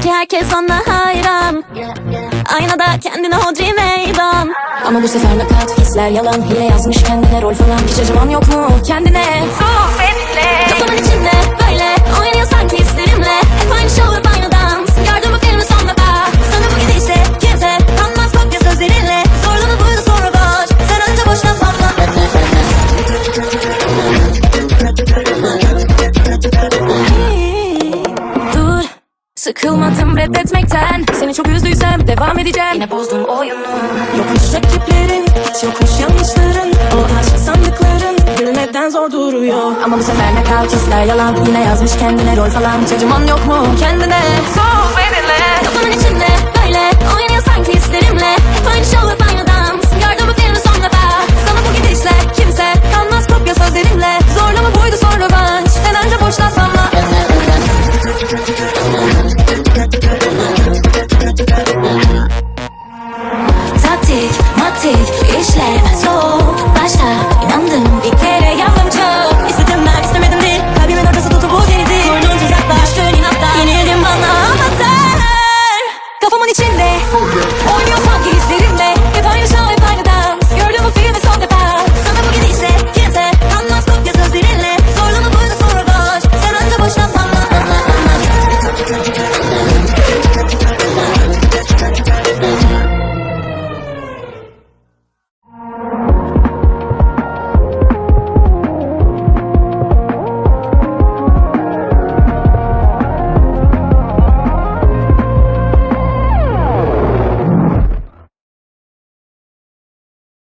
herkes ona hayran. Aynada kendine hodri meydan. Ama bu sefer nakat hisler yalan. Hile yazmış kendine rol falan. Hiç acıman yok mu kendine Sıkılmadım reddetmekten Seni çok üzdüysem devam edeceğim. Yine bozdum oyunu. Yokmuş rakiplerin Hiç yokmuş yanlışların. O aşk sandıkların Gülmekten zor duruyor. Ama bu sefer nakat hisler yalan. Yine yazmış kendine rol falan. Hiç acıman yok mu? Kendine. Soğuk benimle Kafamın içinde böyle 그래 On your side